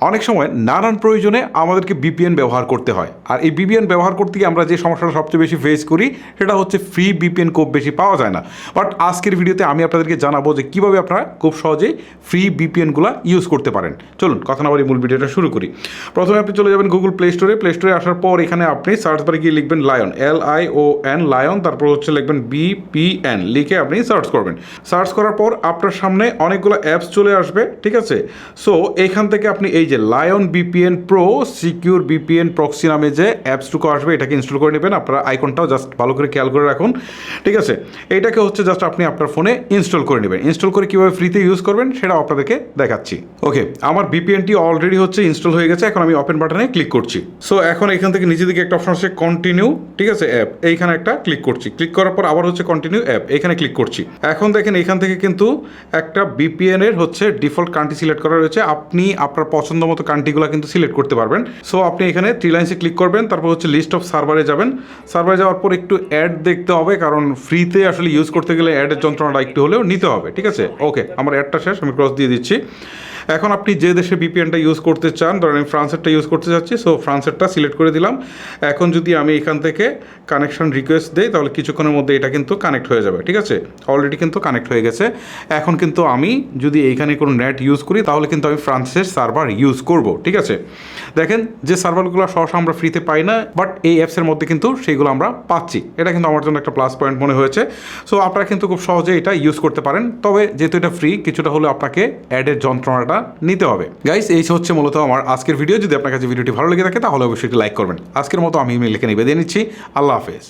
অনেক সময় নানান প্রয়োজনে আমাদেরকে বিপিএন ব্যবহার করতে হয়। আর এই বিপিএন ব্যবহার করতে গিয়ে আমরা যে সমস্যাটা সবচেয়ে বেশি ফেস করি, সেটা হচ্ছে ফ্রি বিপিএন খুব বেশি পাওয়া যায় না। বাট আজকের ভিডিওতে আমি আপনাদেরকে জানাব যে কীভাবে আপনারা খুব সহজেই ফ্রি বিপিএনগুলো ইউজ করতে পারেন। চলুন, কথা না বলি মূল ভিডিওটা শুরু করি। প্রথমে আপনি চলে যাবেন গুগল প্লে স্টোরে প্লে স্টোরে আসার পর এখানে আপনি সার্চ বারে গিয়ে লিখবেন lion L I O N lion তারপর হচ্ছে লিখবেন বিপিএন লিখে আপনি সার্চ করবেন। সার্চ করার পর আপনার সামনে অনেকগুলো অ্যাপস চলে আসবে, ঠিক আছে? সো এখান থেকে আপনি এই যে lion VPN pro secure VPN proxy নামে যে অ্যাপসটুকু আসবে, এটাকে ইনস্টল করে নেবেন। আপনার আইকনটাও জাস্ট ভালো করে খেয়াল করে রাখুন। ঠিক আছে? এইটাকে হচ্ছে জাস্ট আপনি আপনার ফোনে ইনস্টল করে নেবেন। ইনস্টল করে কীভাবে ফ্রিতে ইউজ করবেন, সেটাও আপনাদেরকে দেখাচ্ছি। ওকে আমার বিপিএনটি অলরেডি হচ্ছে ইনস্টল হয়ে গেছে। এখন আমি ওপেন বাটনে ক্লিক করছি। সো এখন এখান থেকে নিচে দিকে একটা অপশন আছে কন্টিনিউ ঠিক আছে? অ্যাপ এইখানে একটা ক্লিক করছি। ক্লিক করার পর আবার হচ্ছে কন্টিনিউ অ্যাপ এখানে ক্লিক করছি। এখন দেখেন এখান থেকে কিন্তু একটা বিপিএন এর হচ্ছে ডিফল্ট কান্ট্রি সিলেক্ট করা রয়েছে। আপনি আপনার পছন্দ মতো কান্ট্রিগুলো কিন্তু সিলেক্ট করতে পারবেন। সো আপনি এখানে থ্রি লাইন্সে ক্লিক করবেন, তারপর হচ্ছে লিস্ট অফ সার্ভারে যাবেন। সার্ভারে যাওয়ার পর একটু অ্যাড দেখতে হবে, কারণ ফ্রিতে আসলে ইউজ করতে গেলে অ্যাডের যন্ত্রণাটা একটু হলেও নিতে হবে, ঠিক আছে? ওকে আমার অ্যাডটা শেষ, আমি ক্রস দিয়ে দিচ্ছি। এখন আপনি যে দেশে বিপিএনটা ইউজ করতে চান, ধরেন আমি ফ্রান্সেরটা ইউজ করতে চাচ্ছি সো ফ্রান্সেরটা সিলেক্ট করে দিলাম। এখন যদি আমি এখান থেকে কানেকশন রিকোয়েস্ট দিই, তাহলে কিছুক্ষণের মধ্যে এটা কিন্তু কানেক্ট হয়ে যাবে, ঠিক আছে? অলরেডি কিন্তু কানেক্ট হয়ে গেছে। এখন কিন্তু আমি যদি এইখানে কোনো নেট ইউজ করি, তাহলে কিন্তু আমি ফ্রান্সের সার্ভার ইউজ করব, ঠিক আছে? দেখেন, যে সার্ভারগুলো সহসা আমরা ফ্রিতে পাই না বাট এই অ্যাপসের মধ্যে কিন্তু সেইগুলো আমরা পাচ্ছি। এটা কিন্তু আমার জন্য একটা প্লাস পয়েন্ট মনে হয়েছে। সো আপনারা কিন্তু খুব সহজে এটা ইউজ করতে পারেন। তবে যেহেতু এটা ফ্রি কিছুটা হলেও আপনাকে অ্যাডের যন্ত্রণাটা নিতে হবে। গাইস এই হচ্ছে মূলত আমার আজকের ভিডিও যদি আপনার কাছে ভিডিওটি ভালো লেগে থাকে, তাহলে অবশ্যই লাইক করবেন। আজকের মতো আমি লিখে নিবেদিয়ে নিচ্ছি আল্লাহ হাফেজ।